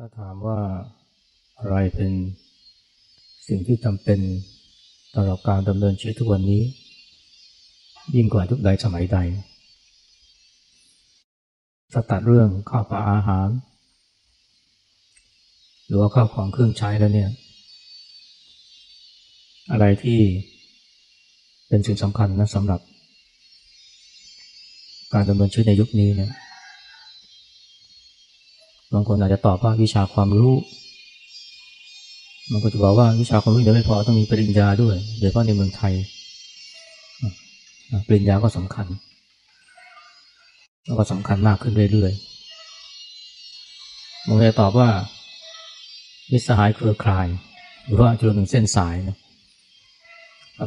ถ้าถามว่าอะไรเป็นสิ่งที่จำเป็นตลอดการดำเนินชีวิตทุกวันนี้ ยิ่งกว่าทุกใดสมัยใดถ้าตัดเรื่องข้าวปลาอาหาร หรือว่าข้าวของเครื่องใช้แล้วเนี่ย อะไรที่เป็นสิ่งสำคัญนะสำหรับ การดำเนินชีวิตในยุคนี้เนี่ย บางคนอาจจะตอบว่าวิชาความรู้บางคนจะบอกว่าวิชาความรู้เดี๋ยวไม่พอต้องมีปริญญาด้วยโดยเฉพาะในเมืองไทยปริญญาก็สำคัญ แล้วก็สำคัญมากขึ้นเรื่อยๆบางคนจะตอบว่ามิสหายเครือข่าย หรือว่าจุดหนึ่งเส้นสายนะ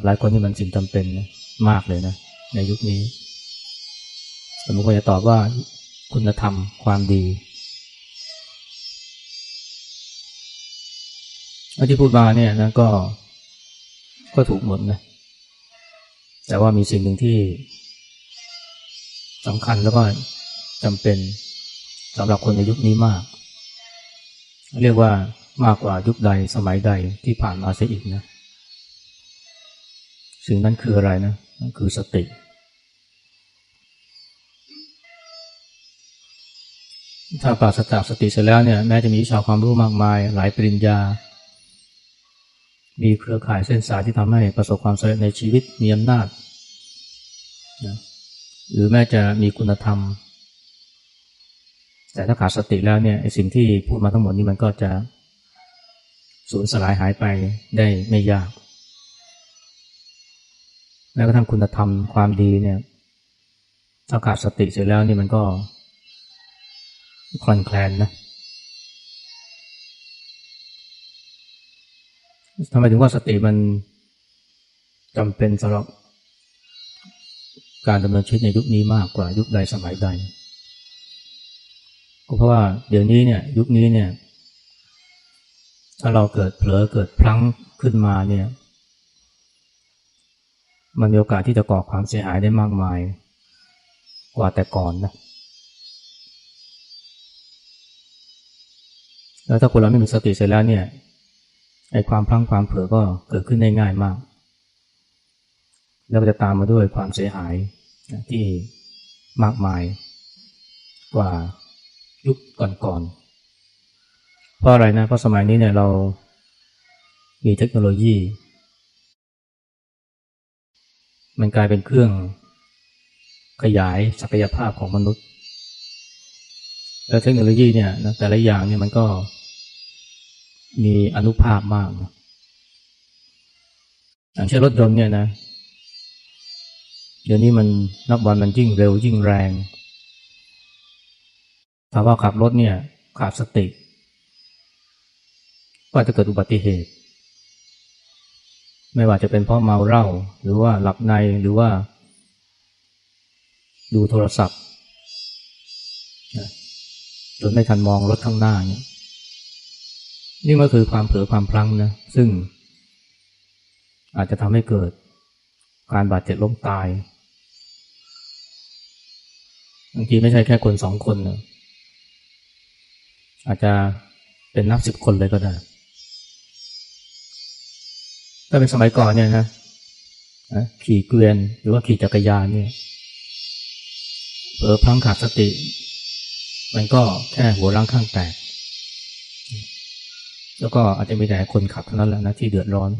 หลายคนที่มันสิ่งจำเป็นนะมากเลยนะ ในยุคนี้แต่บางคนจะตอบว่าคุณธรรมความดี ที่พูดมาเนี่ยนะก็ก็ถูกหมดนะ แต่ว่ามีสิ่งหนึ่งที่สำคัญแล้วก็จำเป็นสำหรับคนในยุคนี้มาก เรียกว่ามากกว่ายุคใดสมัยใดที่ผ่านมาเสียอีกนะ สิ่งนั้นคืออะไรนะนนคือสติ ถ้าปราศจากสติเสร็จแล้วเนี่ยแม้จะมีวิชาความรู้มากมาย หลายปริญญา มีเครือข่ายเส้นสายที่ทำให้ประสบความสำเร็จในชีวิตมีอำนาจนะหรือแม้จะมีคุณธรรม แต่ถ้าขาดสติแล้วเนี่ยสิ่งที่พูดมาทั้งหมดนี้มันก็จะสูญสลายหายไปได้ไม่ยากแม้กระทั่งคุณธรรมความดีเนี่ยถ้าขาดสติเสร็จแล้วนี่มันก็คลอนแคลนนะ ทำไมถึงว่าสติมันจำเป็นสำหรับการดำเนินชีวิตในยุคนี้มากกว่ายุคใดสมัยใด ก็เพราะว่าเดี๋ยวนี้เนี่ยยุคนี้เนี่ย ถ้าเราเกิดเผลอเกิดพลั้งขึ้นมาเนี่ย มันมีโอกาสที่จะก่อความเสียหายได้มากมาย กว่าแต่ก่อนนะแล้วถ้าคนเราไม่มีสติเสร็จแล้วเนี่ย ไอ้ความพลั้งความเผลอก็เกิดขึ้นได้ง่ายมาก แล้วจะตามมาด้วยความเสียหายที่มากมายกว่ายุคก่อนๆ เพราะอะไรนะ เพราะสมัยนี้เนี่ยเรามีเทคโนโลยี มันกลายเป็นเครื่องขยายศักยภาพของมนุษย์ แล้วเทคโนโลยีเนี่ยแต่ละอย่างเนี่ยมันก็ มีอนุภาพมากนะอย่างเช่นรถยนต์เนี่ยนะ เดี๋ยวนี้มันนับวันมันยิ่งเร็วยิ่งแรงถ้าว่าขับรถเนี่ยขาดสติ ก็จะเกิดอุบัติเหตุ ไม่ว่าจะเป็นเพราะเมาเหล้าหรือว่าหลับในหรือว่า ดูโทรศัพท์จนไม่ทันมองรถข้างหน้าเนี่ย นี่ก็คือความเผลอความพลั้งนะซึ่ง อาจจะทำให้เกิดการบาดเจ็บล้มตายบางทีไม่ใช่แค่คนสองคนนะอาจจะเป็นนับสิบคนเลยก็ได้ ถ้าเป็นสมัยก่อนเนี่ยนะขี่เกวียนหรือว่าขี่จักรยานเนี่ยเผลอพลั้งขาดสติ มันก็แค่หัวร่างข้างแตก แล้วก็อาจจะมีแต่คนขับเท่านั้นแหละนะที่เดือดร้อน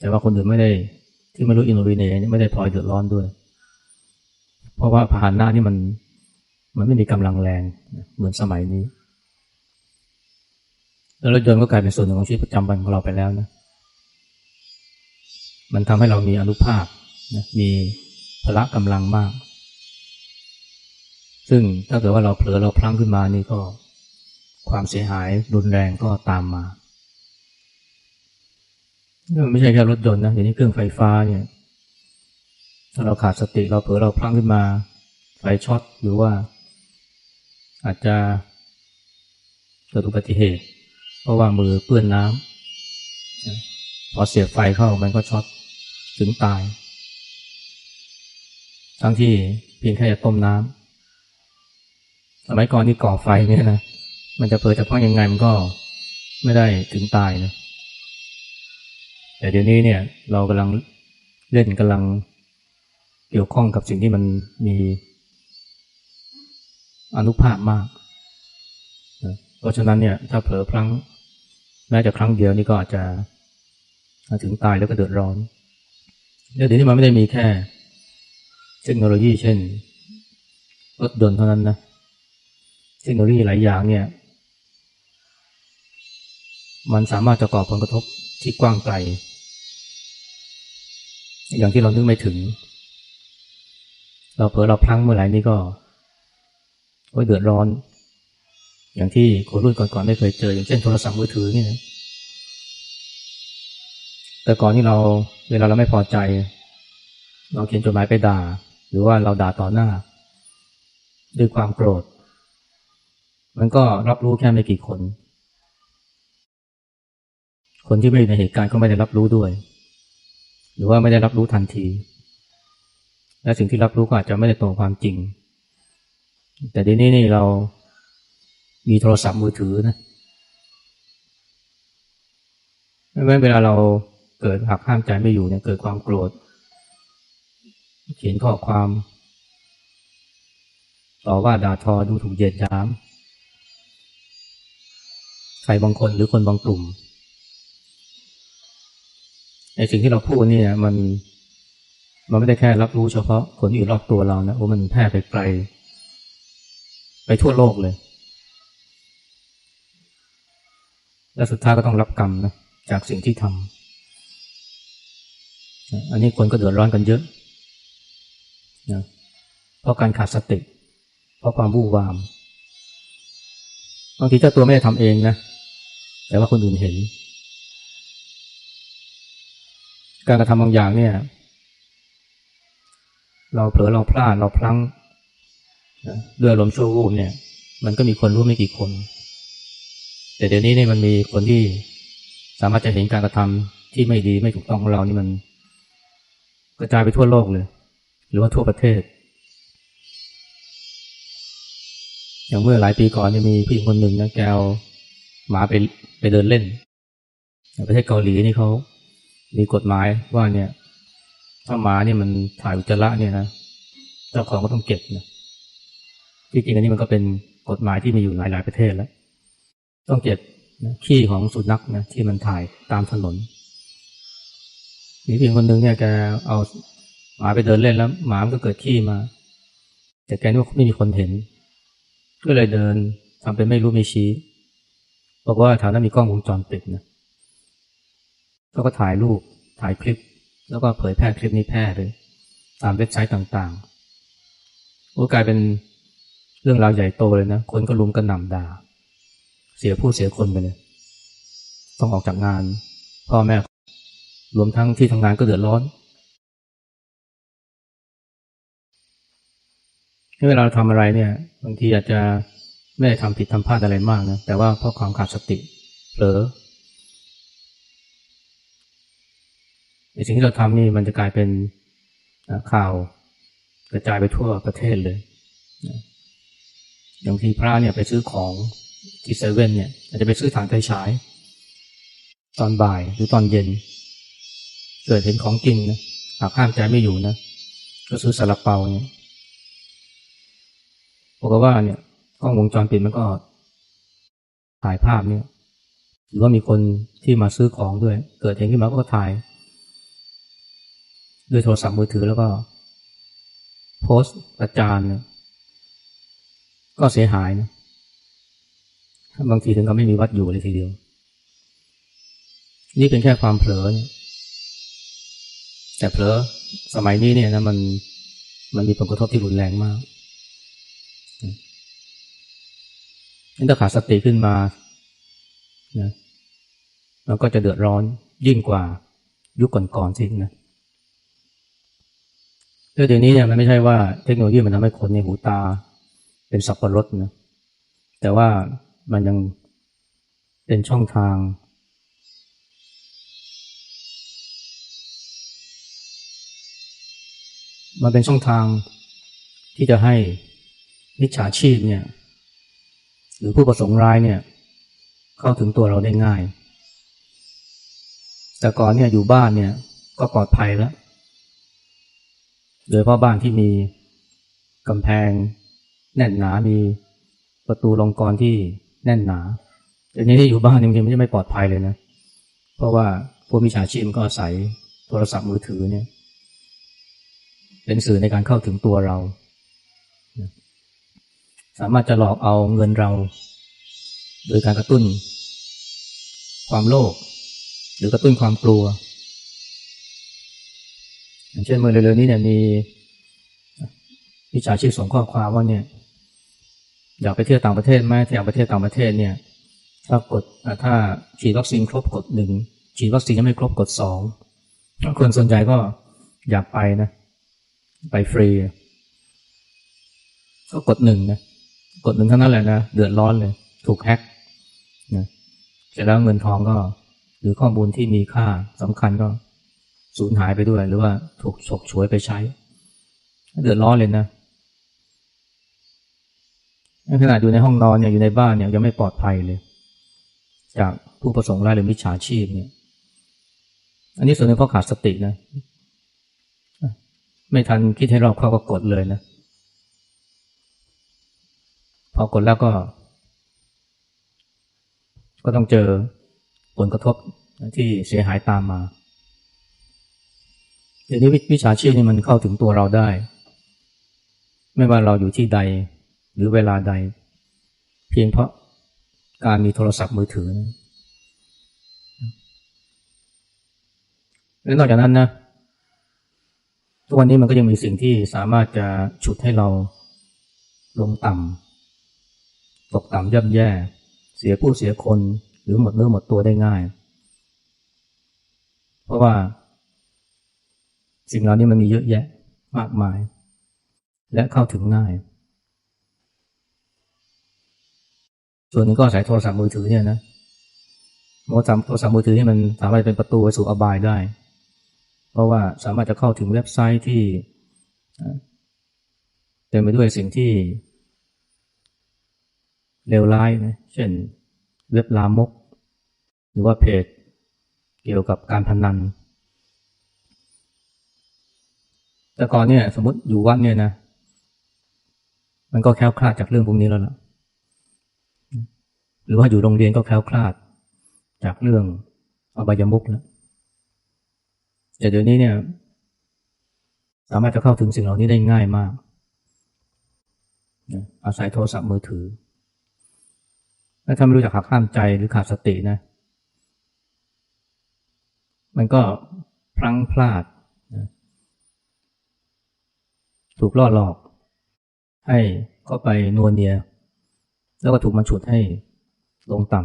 แต่ว่าคนอื่นไม่ได้ที่ไม่รู้อินโนวีเนไม่ได้พลอยเดือดร้อนด้วย เพราะว่าพาหนะนี่มันมันไม่มีกำลังแรงเหมือนสมัยนี้ แล้วรถยนต์ก็กลายเป็นส่วนหนึ่งของชีวิตประจำวันของเราไปแล้วนะ มันทำให้เรามีอนุภาพนะมีพละกำลังมาก ซึ่งถ้าเกิดว่าเราเผลอเราพลั้งขึ้นมานี่ก็ ความเสียหายรุนแรงก็ตามมาไม่ใช่แค่รถยนต์นะอย่างนี้เครื่องไฟฟ้าเนี่ย ถ้าเราขาดสติเราเผลอเราพลั้งขึ้นมาไฟช็อตหรือว่า อาจจะเกิดอุบัติเหตุ เพราะว่ามือเปื้อนน้ำพอเสียบไฟเข้ามันก็ช็อตถึงตาย ทั้งที่เพียงแค่จะต้มน้ำสมัยก่อนที่ก่อไฟเนี่ยนะ มันจะเผลอจะพลั้งยังไงมันก็ไม่ได้ถึงตายนะแต่เดี๋ยวนี้เนี่ยเรากำลังเล่นกำลังเกี่ยวข้องกับสิ่งที่มันมีอนุภาพมากนะเพราะฉะนั้นเนี่ยถ้าเผลอพลั้งแม้จะครั้งเดียวนี่ก็อาจจะถึงตายแล้วก็เดือดร้อนเดี๋ยวนี้มันไม่ได้มีแค่ เทคโนโลยีเช่นรถยนต์เท่านั้นนะ เทคโนโลยีหลายอย่างเนี่ย มันสามารถจะก่อผลกระทบที่กว้างไกล อย่างที่เรานึกไม่ถึง เราเผลอเราพลั้งเมื่อไหร่นี่ก็โอ้ยเดือดร้อน อย่างที่คนรุ่นก่อนๆไม่เคยเจอ อย่างเช่นโทรศัพท์มือถือนี่นะแต่ก่อนที่เราเวลาเราไม่พอใจ เราเขียนจดหมายไปด่า หรือว่าเราด่าต่อหน้า ด้วยความโกรธ มันก็รับรู้แค่ไม่กี่คน คนที่ไม่อยู่ในเหตุการณ์ก็ไม่ได้รับรู้ด้วย หรือว่าไม่ได้รับรู้ทันที และสิ่งที่รับรู้ก็อาจจะไม่ได้ตรงความจริง แต่เดี๋ยวนี้นี่เรามีโทรศัพท์มือถือนะไม่ว่าเวลาเราเกิดหักห้ามใจไม่อยู่เนี่ยเกิดความโกรธเขียนข้อความต่อว่าด่าทอดูถูกเหยียดหยาม ใครบางคนหรือคนบางกลุ่ม ในสิ่งที่เราพูดเนี่ยมันมันไม่ได้แค่รับรู้เฉพาะคนที่อยู่รอบตัวเรานะโอ้มันแพร่ไปไกล ไปทั่วโลกเลย และสุดท้ายก็ต้องรับกรรมนะจากสิ่งที่ทำอันนี้คนก็เดือดร้อนกันเยอะนะเพราะการขาดสติ เพราะความบู่วามบางทีเจ้าตัวไม่ได้ทำเองนะแต่ว่าคนอื่นเห็น การกระทำบางอย่างเนี่ย เราเผลอเราพลาดเราพลั้งด้วยอารมณ์ชั่ววูบเนี่ย มันก็มีคนรู้ไม่กี่คน แต่เดี๋ยวนี้เนี่ยมันมีคนที่สามารถจะเห็นการกระทำที่ไม่ดีไม่ถูกต้องของเรานี่มัน กระจายไปทั่วโลกเลย หรือว่าทั่วประเทศ อย่างเมื่อหลายปีก่อนจะมีผู้หญิงคนหนึ่งนะแกวหมาไปไปเดินเล่นในประเทศเกาหลีนี่เขา มีกฎหมายว่าเนี่ย ถ้าหมาเนี่ยมันถ่ายอุจจาระเนี่ยนะเจ้าของก็ต้องเก็บนะที่จริงอันนี้มันก็เป็นกฎหมายที่มีอยู่หลายหลายประเทศแล้ว ต้องเก็บนะขี้ของสุนัขนะที่มันถ่ายตามถนนมีผู้หญิงคนหนึ่งเนี่ยแกเอาหมาไปเดินเล่นแล้ว หมามันก็เกิดขี้มา แต่แกนึกว่าไม่มีคนเห็น ก็เลยเดินทำเป็นไม่รู้ไม่ชี้บอกว่าแถวนั้นมีกล้องวงจรปิดนะ แล้วก็ถ่ายรูปถ่ายคลิป แล้วก็เผยแพร่คลิปนี้แพร่เลยตามเว็บไซต์ต่างๆโอ้กลายเป็นเรื่องราวใหญ่โตเลยนะ คนก็ลุมกันหน่ำด่า เสียผู้เสียคนไปเลย ต้องออกจากงาน พ่อแม่ รวมทั้งที่ทำงานก็เดือดร้อนเวลาเราทำอะไรเนี่ย บางทีอาจจะไม่ได้ทำผิดทำพลาดอะไรมากนะ แต่ว่าเพราะความขาดสติเผลอ ในสิ่งที่เราทำนี่มันจะกลายเป็นข่าวกระจายไปทั่วประเทศเลยอย่างที่พระเนี่ยไปซื้อของที่เซเว่นเนี่ยอาจจะไปซื้อถ่านไฟฉาย ตอนบ่ายหรือตอนเย็น เกิดเห็นของกินนะหากห้ามใจไม่อยู่นะก็ซื้อสลับเปาเนี่ยบอกว่าเนี่ยกล้องวงจรปิดมันก็ถ่ายภาพเนี่ย หรือว่ามีคนที่มาซื้อของด้วย เกิดเห็นขึ้นมาก็ถ่าย ด้วยโทรศัพท์มือถือแล้วก็ โพสต์ประจานก็เสียหายนะบางทีถึงก็ไม่มีวัดอยู่เลยทีเดียว นี่เป็นแค่ความเผลอ แต่เผลอสมัยนี้เนี่ยนะมันมันมีผลกระทบที่รุนแรงมากนี่ถ้าขาดสติขึ้นมานะเราก็จะเดือดร้อนยิ่งกว่ายุคก่อนๆสินะ เรื่องนี้เนี่ยมันไม่ใช่ว่าเทคโนโลยีมันทำให้คนในหูตาเป็นสับปะรดนะแต่ว่ามันยังเป็นช่องทาง มันเป็นช่องทางที่จะให้มิจฉาชีพเนี่ย หรือผู้ประสงค์ร้ายเนี่ย เข้าถึงตัวเราได้ง่าย แต่ก่อนเนี่ยอยู่บ้านเนี่ยก็ปลอดภัยแล้ว โดยเพราะบ้านที่มีกำแพงแน่นหนา มีประตูลงกรที่แน่นหนาแต่นี้ที่อยู่บ้านจริงๆมันจะไม่ปลอดภัยเลยนะ เพราะว่าพวกมิจฉาชีพก็อาศัยโทรศัพท์มือถือเนี่ย เป็นสื่อในการเข้าถึงตัวเรา สามารถจะหลอกเอาเงินเรา โดยการกระตุ้น ความโลภหรือกระตุ้นความกลัว เช่นเมื่อเร็วๆนี้เนี่ยมีวิชาชีพส่งข้อความว่าเนี่ย อยากไปเที่ยวต่างประเทศไหมถ้าอยากไปเที่ยวต่างประเทศเนี่ยถ้ากดถ้าฉีดวัคซีนครบกดหนึ่งฉีดวัคซีนยังไม่ครบกดสองคนส่วนใหญ่ก็อยากไปนะ ไปฟรีก็กดหนึ่งนะกดหนึ่งเท่านั้นแหละนะเดือดร้อนเลย ถูกแฮ็กนะเสร็จแล้วเงินทองก็ หรือข้อมูลที่มีค่าสำคัญก็ สูญหายไปด้วย หรือว่าถูกฉกฉวยไปใช้ เดือดร้อนเลยนะขนาดอยู่ในห้องนอนเนี่ยอยู่ในบ้านเนี่ยยังไม่ปลอดภัยเลย จากผู้ประสงค์ร้ายหรือมิจฉาชีพเนี่ย อันนี้ส่วนหนึ่งเพราะขาดสตินะ ไม่ทันคิดให้รอบเขาก็กดเลยนะ พอกดแล้วก็ ก็ต้องเจอผลกระทบที่เสียหายตามมา เดี๋ยวนี้วิชาชีพนี่มันเข้าถึงตัวเราได้ ไม่ว่าเราอยู่ที่ใดหรือเวลาใด เพียงเพราะการมีโทรศัพท์มือถือนะและนอกจากนั้นนะทุกวันนี้มันก็ยังมีสิ่งที่สามารถจะฉุดให้เราลงต่ำตกต่ำย่ำแย่ เสียผู้เสียคนหรือหมดเนื้อหมดตัวได้ง่าย เพราะว่า สิ่งเหล่านี้มันมีเยอะแยะมากมาย และเข้าถึงง่าย ส่วนนึงก็อาศัยโทรศัพท์มือถือเนี่ยนะโทรศัพท์โทรศัพท์มือถือนี่มันสามารถเป็นประตูไปสู่อบายได้ เพราะว่าสามารถจะเข้าถึงเว็บไซต์ที่เต็มไปด้วยสิ่งที่เลวร้ายนะเช่นเว็บลามก หรือว่าเพจเกี่ยวกับการพนัน แต่ก่อนเนี่ย สมมติอยู่วัดเนี่ยนะ มันก็แคล้วคลาดจากเรื่องพวกนี้แล้วล่ะ หรือว่าอยู่โรงเรียนก็แคล้วคลาด จากเรื่องอบายมุกแล้วแต่เดี๋ยวนี้เนี่ย สามารถจะเข้าถึงสิ่งเหล่านี้ได้ง่ายมาก อาศัยโทรศัพท์มือถือถ้าไม่รู้จักหักห้ามใจหรือขาดสตินะ มันก็พลั้งพลาดนะ ถูกล่อหลอก ให้เข้าไปนวลเนีย แล้วก็ถูกมันฉุดให้ลงต่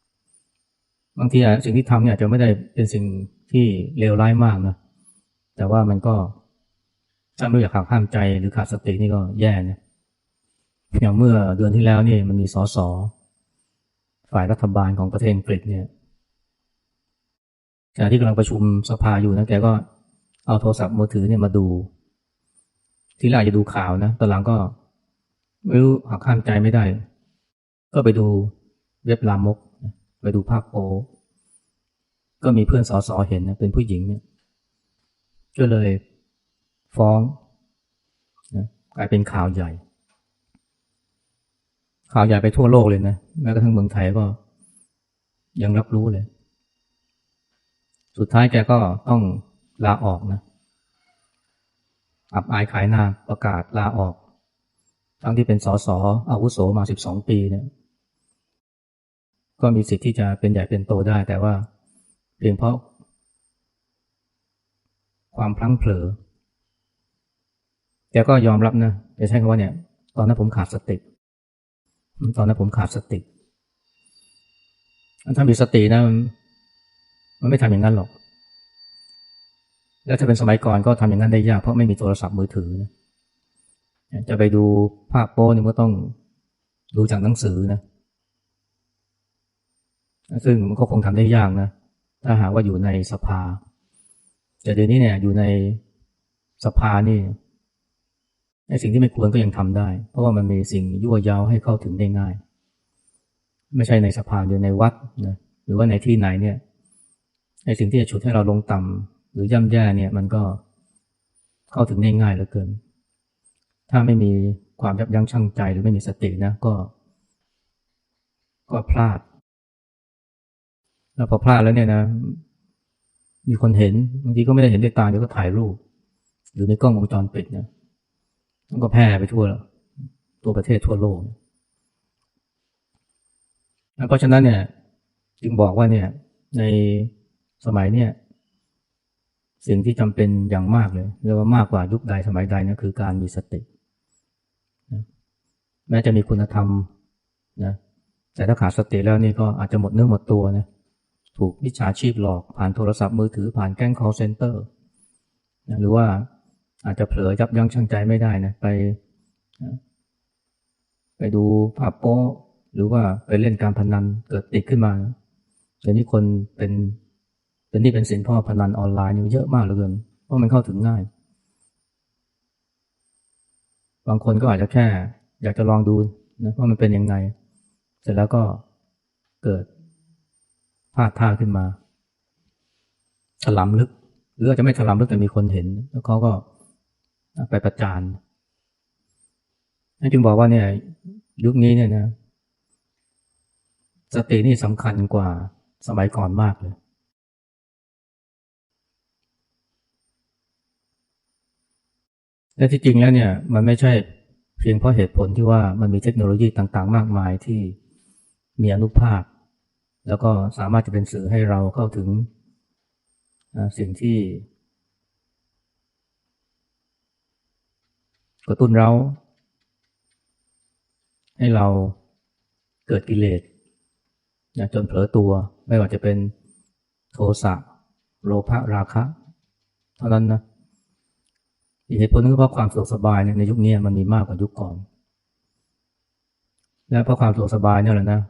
ำบางทีสิ่งที่ทำเนี่ยอาจจะไม่ได้เป็นสิ่งที่เลวร้ายมากนะแต่ว่ามันก็ถ้าไม่อยากหักห้ามใจหรือขาดสตินี่ก็แย่นะอย่างเมื่อเดือนที่แล้วนี่มันมีสอสอฝ่ายรัฐบาลของประเทศอังกฤษเนี่ยขณะที่กำลังประชุมสภาอยู่นะแกก็เอาโทรศัพท์มือถือเนี่ยมาดู ที่แรกจะดูข่าวนะตอนหลังก็ไม่รู้หักข้ามใจไม่ได้ ก็ไปดูเว็บลามก ไปดูภาพโปก็มีเพื่อนสอสอเห็นนะเป็นผู้หญิงเนี่ย ก็เลยฟ้องนะกลายเป็นข่าวใหญ่ ข่าวใหญ่ไปทั่วโลกเลยนะแม้กระทั่งเมืองไทยก็ ยังรับรู้เลย สุดท้ายแกก็ต้องลาออกนะ อับอายขายหน้าประกาศลาออก ทั้งที่เป็นสสอาวุโสมาสิบสองปีเนี่ยก็มีสิทธิ์ที่จะเป็นใหญ่เป็นโตได้ แต่ว่า เพียงเพราะ ความพลั้งเผลอแกก็ยอมรับนะจะใช้คำว่าเนี่ย ตอนนั้นผมขาดสติ ตอนนั้นผมขาดสติถ้ามีสตินะมันไม่ทำอย่างนั้นหรอก แล้วถ้าเป็นสมัยก่อนก็ทำอย่างนั้นได้ยากเพราะไม่มีโทรศัพท์มือถือนะจะไปดูภาพโป้นี่ก็ต้องดูจากหนังสือนะ ซึ่งมันก็คงทำได้ยากนะ ถ้าหากว่าอยู่ในสภา แต่เดี๋ยวนี้เนี่ยอยู่ในสภานี่ในสิ่งที่ไม่ควรก็ยังทำได้ เพราะว่ามันมีสิ่งยั่วยาวให้เข้าถึงได้ง่าย ไม่ใช่ในสภาหรือในวัดนะหรือว่าในที่ไหนเนี่ยในสิ่งที่จะฉุดให้เราลงต่ำ หรือย่ำแย่เนี่ยมันก็เข้าถึงได้ง่ายเหลือเกิน ถ้าไม่มีความยับยั้งชั่งใจหรือไม่มีสตินะก็ ก็พลาด แล้วพอพลาดแล้วเนี่ยนะ มีคนเห็นบางทีก็ไม่ได้เห็นด้วยตาเดี๋ยวก็ถ่ายรูป หรือในกล้องวงจรปิดนี่ยมันก็แพร่ไปทั่วตัวประเทศทั่วโลกเพราะฉะนั้นเนี่ย จึงบอกว่าเนี่ย ในสมัยเนี่ย สิ่งที่จำเป็นอย่างมากเลยเรียกว่ามากกว่ายุคใดสมัยใดนะคือการมีสติแม้จะมีคุณธรรมนะแต่ถ้าขาดสติแล้วนี่ก็อาจจะหมดเนื้อหมดตัวนะถูกวิชาชีพหลอกผ่านโทรศัพท์มือถือผ่านแก๊ง call center นะหรือว่าอาจจะเผลอยับยั้งชั่งใจไม่ได้นะไปไปดูภาพโป๊หรือว่าไปเล่นการพนันเกิดติดขึ้นมาเดี๋ยวนี้คนเป็น เป็นที่เป็นสินพ่อพนันออนไลน์นี่เยอะมากเหลือเกินเพราะมันเข้าถึงง่าย บางคนก็อาจจะแค่ อยากจะลองดูนะว่ามันเป็นยังไง เสร็จแล้วก็เกิดพลาดท่าขึ้นมาถลำลึก หรืออาจจะไม่ถลำลึกแต่มีคนเห็น แล้วเขาก็ไปประจานนั่นจึงบอกว่าเนี่ย ยุคนี้เนี่ยนะ สตินี่สำคัญกว่าสมัยก่อนมากเลย และที่จริงแล้วเนี่ยมันไม่ใช่เพียงเพราะเหตุผลที่ว่ามันมีเทคโนโลยีต่างๆ มากมายที่มีอนุภาคแล้วก็สามารถจะเป็นสื่อให้เราเข้าถึงสิ่งที่กระตุ้นเรา ให้เราเกิดกิเลสนะจนเผลอตัวไม่ว่าจะเป็นโทสะโลภะราคะ เท่านั้นนะ อีกเหตุผลนึงก็เพราะความสะดวกสบายในยุคนี้มันมีมากกว่ายุคก่อน และเพราะความสะดวกสบายเนี่ยแหละนะ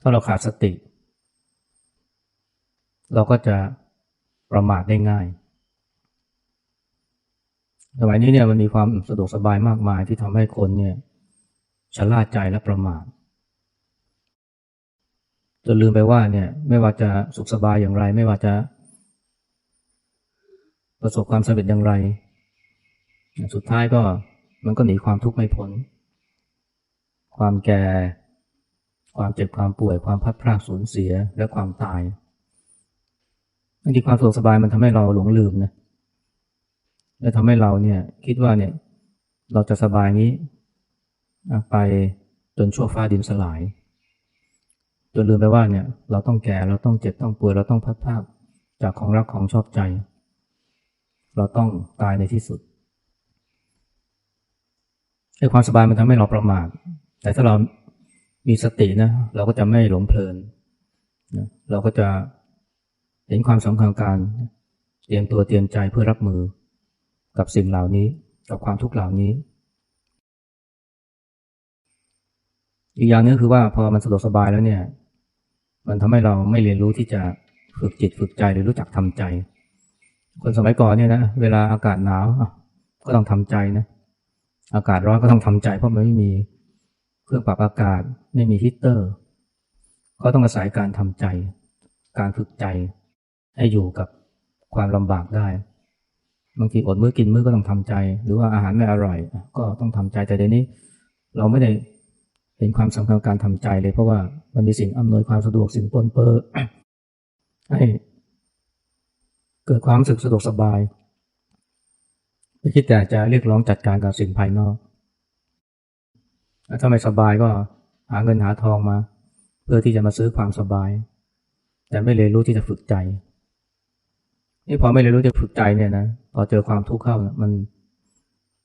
ถ้าเราขาดสติ เราก็จะประมาทได้ง่าย สมัยนี้เนี่ยมันมีความสะดวกสบายมากมายที่ทำให้คนเนี่ยชะล่าใจและประมาทจนลืมไปว่าเนี่ยไม่ว่าจะสุขสบายอย่างไร ไม่ว่าจะ ประสบความสำเร็จอย่างไร สุดท้ายก็มันก็หนีความทุกข์ไม่พ้น ความแก่ ความเจ็บ ความป่วย ความพัดพลาดสูญเสีย และความตายบางทีความสะดวกสบายมันทำให้เราหลงลืมนะ และทำให้เราเนี่ยคิดว่าเนี่ยเราจะสบายนี้ไปจนชั่วฟ้าดินสลาย จนลืมไปว่าเนี่ยเราต้องแก่ เราต้องเจ็บ ต้องป่วย เราต้องพัดพลาดจากของรักของชอบใจ เราต้องตายในที่สุดไอ้ความสบายมันทำให้เราประมาทแต่ถ้าเรามีสตินะ เราก็จะไม่หลงเพลินนะเราก็จะเห็นความสำคัญการเตรียมตัวเตรียมใจเพื่อรับมือกับสิ่งเหล่านี้กับความทุกข์เหล่านี้ อีกอย่างนึงคือว่าพอมันสะดวกสบายแล้วเนี่ย มันทำให้เราไม่เรียนรู้ที่จะฝึกจิตฝึกใจหรือรู้จักทำใจ คนสมัยก่อนเนี่ยนะเวลาอากาศหนาวก็ต้องทำใจนะอากาศร้อนก็ต้องทำใจเพราะมันไม่มีเครื่องปรับอากาศไม่มีฮีตเตอร์ ก็ต้องอาศัยการทำใจ การฝึกใจ ให้อยู่กับความลำบากได้บางทีอดมื้อกินมื้อก็ต้องทำใจ หรือว่าอาหารไม่อร่อย ก็ต้องทำใจแต่เดี๋ยวนี้ เราไม่ได้เห็นความสำคัญการทำใจเลย เพราะว่ามันมีสิ่งอำนวยความสะดวกสิ่งปนเปื้อให้ เกิดความสึกสะดวกสบายไม่คิดแต่จะเรียกร้องจัดการกับสิ่งภายนอกถ้าไม่สบายก็หาเงินหาทองมา เพื่อที่จะมาซื้อความสบาย แต่ไม่เรียนรู้ที่จะฝึกใจนี่พอไม่เรียนรู้จะฝึกใจเนี่ยนะพอเจอความทุกข์เข้านะมัน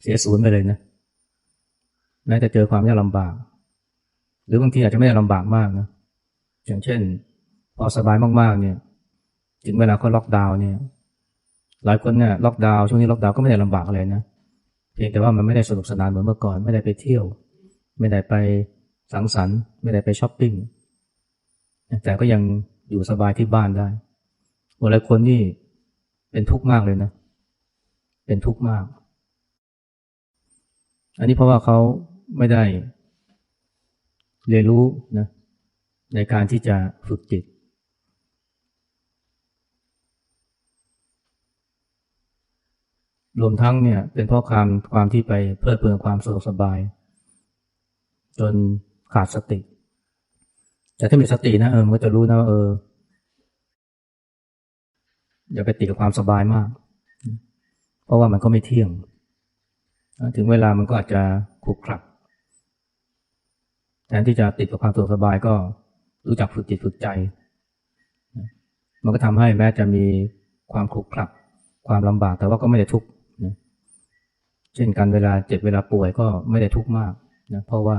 เสียศูนย์ไปเลยนะแม้จะเจอความยากลำบาก หรือบางทีอาจจะไม่ได้ลำบากมากนะอย่างเช่น พอสบายมากๆเนี่ย ถึงเวลาเขาล็อกดาวน์เนี่ยหลายคนเนี่ยล็อกดาวน์ช่วงนี้ล็อกดาวน์ก็ไม่ได้ลำบากอะไรนะเพียงแต่ว่ามันไม่ได้สนุกสนานเหมือนเมื่อก่อน ไม่ได้ไปเที่ยว ไม่ได้ไปสังสรรค์ ไม่ได้ไปช้อปปิ้งแต่ก็ยังอยู่สบายที่บ้านได้หลายคนนี่เป็นทุกข์มากเลยนะ เป็นทุกข์มาก อันนี้เพราะว่าเขาไม่ได้เรียนรู้นะในการที่จะฝึกจิต รวมทั้งเนี่ยเป็นเพราะความความที่ไปเพลิดเพลินความสะดวกสบาย จนขาดสติ แต่ถ้ามีสตินะเออมันก็จะรู้นะว่าเอออย่าไปติดกับความสบายมาก เพราะว่ามันก็ไม่เที่ยง ถึงเวลามันก็อาจจะขรุกขลักแทนที่จะติดกับความสะดวกสบายก็รู้จักฝึกจิตฝึกใจ มันก็ทำให้แม้จะมีความขรุกขลักความลำบากแต่ว่าก็ไม่ได้ทุกข์ เช่นกันเวลาเจ็บเวลาป่วยก็ไม่ได้ทุกข์มากนะเพราะว่า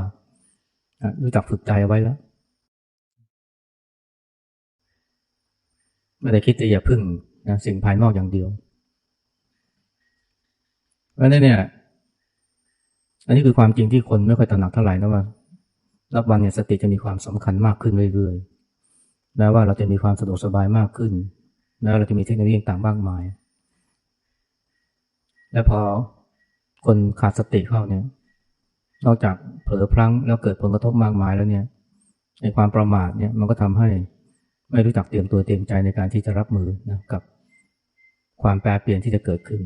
รู้จักฝึกใจไว้แล้วไม่ได้คิดจะอย่าพึ่งนะสิ่งภายนอกอย่างเดียวเพราะนั้นเนี่ย อันนี้คือความจริงที่คนไม่ค่อยตระหนักเท่าไหร่นะว่ารับวันเนี่ยสติจะมีความสำคัญมากขึ้นเรื่อยๆแม้ว่าเราจะมีความสะดวกสบายมากขึ้นแม้วเราจะมีเทคโนโลยีต่างมากมาย และพอ คนขาดสติเข้าเนี่ย นอกจากเผลอพลั้งแล้วเกิดผลกระทบมากมายแล้วเนี่ยในความประมาทเนี่ยมันก็ทำให้ไม่รู้จักเตรียมตัวเตรียมใจในการที่จะรับมือนะกับความแปรเปลี่ยนที่จะเกิดขึ้น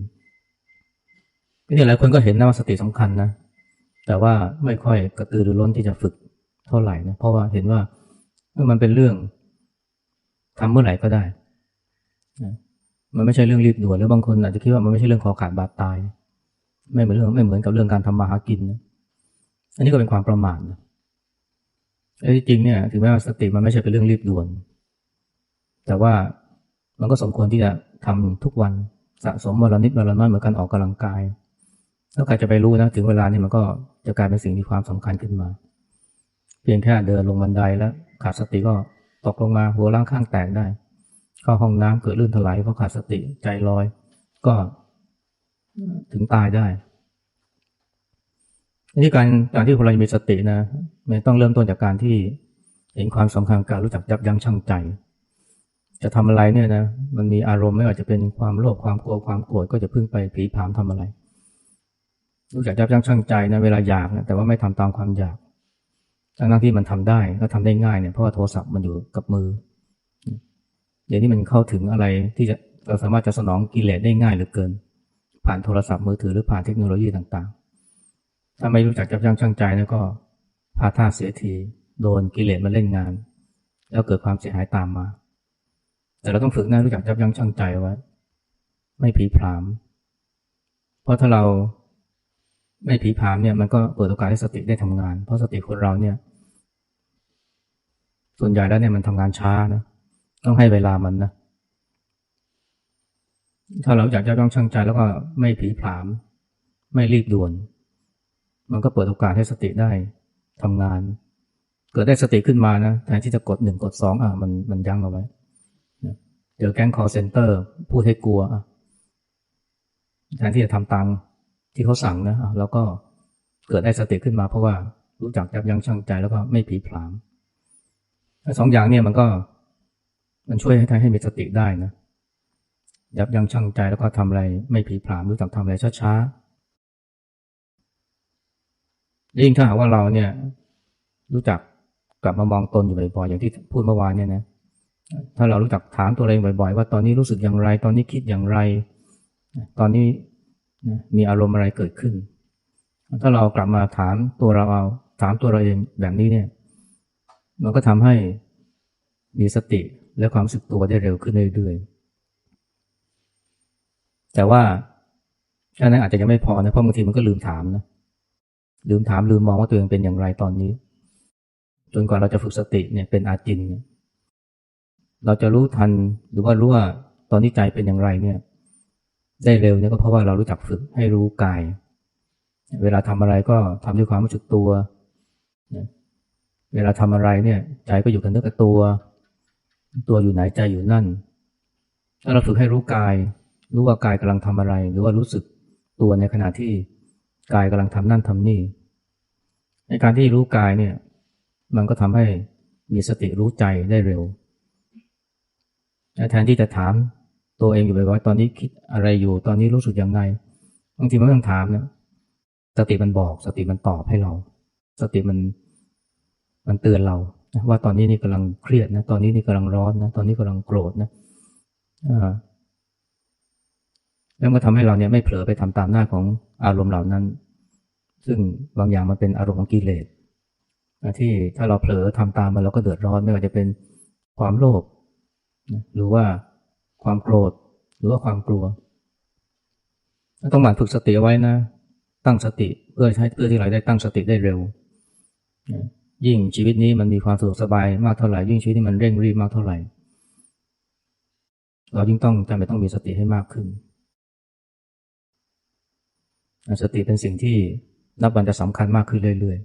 นี่หลายคนก็เห็นนะว่าสติสำคัญนะ แต่ว่าไม่ค่อยกระตือรือร้นที่จะฝึกเท่าไหร่นะ เพราะว่าเห็นว่ามันเป็นเรื่องทำเมื่อไหร่ก็ได้นะมันไม่ใช่เรื่องรีบด่วนหรือบางคนอาจจะคิดว่ามันไม่ใช่เรื่องคอขาดบาดตาย ไม่เหมือนเรื่องไม่เหมือนกับเรื่องการทำมาหากินนะอันนี้ก็เป็นความประมาทนะไอ้จริงเนี่ยถึงแม้ว่าสติมันไม่ใช่เป็นเรื่องรีบด่วน แต่ว่ามันก็สมควรที่จะทำทุกวันสะสมวันละนิดวันละน้อยเหมือนกันออกกำลังกาย แล้วใครจะไปรู้นะถึงเวลานี่มันก็จะกลายเป็นสิ่งที่ความสำคัญขึ้นมา เพียงแค่เดินลงบันไดแล้ว ขาดสติก็ตกลงมาหัวล่างข้างแตกได้ เข้าห้องน้ำเกิดลื่นถลายเพราะขาดสติใจลอย ก็ ถึงตายได้นี่การการที่คนเรามีสตินะมันต้องเริ่มต้นจากการที่เห็นความสำคัญการรู้จักยับยั้งชั่งใจ จะทำอะไรเนี่ยนะมันมีอารมณ์ไม่ว่าจะเป็นความโลภความกลัวความโกรธก็จะพึ่งไปผีผามทำอะไร รู้จักยับยั้งชั่งใจนะเวลาอยากนะแต่ว่าไม่ทำตามความอยากทั้งที่มันทำได้ก็ทำได้ง่ายเนี่ยเพราะว่าโทรศัพท์มันอยู่กับมือเดี๋ยวนี้มันเข้าถึงอะไรที่จะเราสามารถจะสนองกิเลสได้ง่ายเหลือเกิน ผ่านโทรศัพท์มือถือหรือผ่านเทคโนโลยีต่างๆ ถ้าไม่รู้จักยับยั้งชั่งใจแล้วก็พาท่าเสียทีโดนกิเลสมาเล่นงาน แล้วเกิดความเสียหายตามมา แต่เราต้องฝึกนะรู้จักยับยั้งชั่งใจไว้ไม่ผีผาม เพราะถ้าเราไม่ผีผามเนี่ยมันก็เปิดโอกาสให้สติได้ทำงาน เพราะสติคนเราเนี่ย ส่วนใหญ่แล้วเนี่ยมันทำงานช้านะต้องให้เวลามันนะ ถ้าเราอยากจะต้องชั่งใจแล้วก็ไม่ผีผาม ไม่รีบด่วน มันก็เปิดโอกาสให้สติได้ทำงาน เกิดได้สติขึ้นมานะแทนที่จะกดหนึ่งกดสองอะมันมันยั้งเอาไว้เจอแก๊งคอร์เซนเตอร์พูดให้กลัวแทนที่จะทำตามที่เขาสั่งนะแล้วก็เกิดได้สติขึ้นมาเพราะว่ารู้จักยับยั้งชั่งใจแล้วก็ไม่ผีผามสองอย่างเนี่ยมันก็ มันช่วยให้ทให้มีสติได้นะ ยับยั้งชั่งใจแล้วก็ทำอะไรไม่ผีผามรู้จักทำอะไรช้าๆยิ่งถ้าหากว่าเราเนี่ยรู้จักกลับมามองตนอยู่บ่อยๆอย่างที่พูดเมื่อวานเนี่ยนะถ้าเรารู้จักถามตัวเองบ่อย ๆ ว่าตอนนี้รู้สึกอย่างไร ตอนนี้คิดอย่างไร ตอนนี้มีอารมณ์อะไรเกิดขึ้น ถ้าเรากลับมาถามตัวเราเอาถามตัวเราเองแบบนี้เนี่ย มันก็ทำให้มีสติและความสึกตัวได้เร็วขึ้นเรื่อยๆ แต่ว่าแค่นั้นอาจจะยังไม่พอนะเพราะบางทีมันก็ลืมถามนะลืมถามลืมมองว่าตัวเองเป็นอย่างไรตอนนี้ จนกว่าเราจะฝึกสติเนี่ยเป็นอาจิน เราจะรู้ทันหรือว่ารู้ว่าตอนที่ใจเป็นอย่างไรเนี่ย ได้เร็วเนี่ยก็เพราะว่าเรารู้จักฝึกให้รู้กาย เวลาทำอะไรก็ทำด้วยความรู้สึกตัว เวลาทำอะไรเนี่ย ใจก็อยู่กับเนื้อกับตัว ตัวอยู่ไหนใจอยู่นั่น ถ้าเราฝึกให้รู้กาย รู้ว่ากายกำลังทำอะไร หรือว่ารู้สึกตัวในขณะที่กายกำลังทำนั่นทำนี่ ในการที่รู้กายเนี่ย มันก็ทำให้มีสติรู้ใจได้เร็วแทนที่จะถามตัวเองอยู่บ่อยๆตอนนี้คิดอะไรอยู่ ตอนนี้รู้สึกยังไงบางทีไม่ต้องถามนะสติมันบอก สติมันตอบให้เรา สติมันมันเตือนเราว่าตอนนี้นี่กำลังเครียดนะ ตอนนี้นี่กำลังร้อนนะ ตอนนี้กำลังโกรธนะ อ่าแล้วก็ทำให้เราเนี่ยไม่เผลอไปทำตามหน้าของอารมณ์เหล่านั้น ซึ่งบางอย่างมันเป็นอารมณ์ของกิเลสที่ถ้าเราเผลอทำตามมันเราก็เดือดร้อนไม่ว่าจะเป็นความโลภหรือว่าความโกรธ หรือว่าความกลัวต้องหมั่นฝึกสติไว้นะ ตั้งสติเพื่อใช้เพื่อที่เราได้ตั้งสติได้เร็ว ยิ่งชีวิตนี้มันมีความสะดวกสบายมากเท่าไหร่ยิ่งชีวิตนี้มันเร่งรีบมากเท่าไหร่ เรายิ่งต้องจำเป็นต้องมีสติให้มากขึ้น สติเป็นสิ่งที่นับวันจะสำคัญมากขึ้นเรื่อย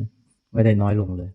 ๆ ไม่ได้น้อยลงเลย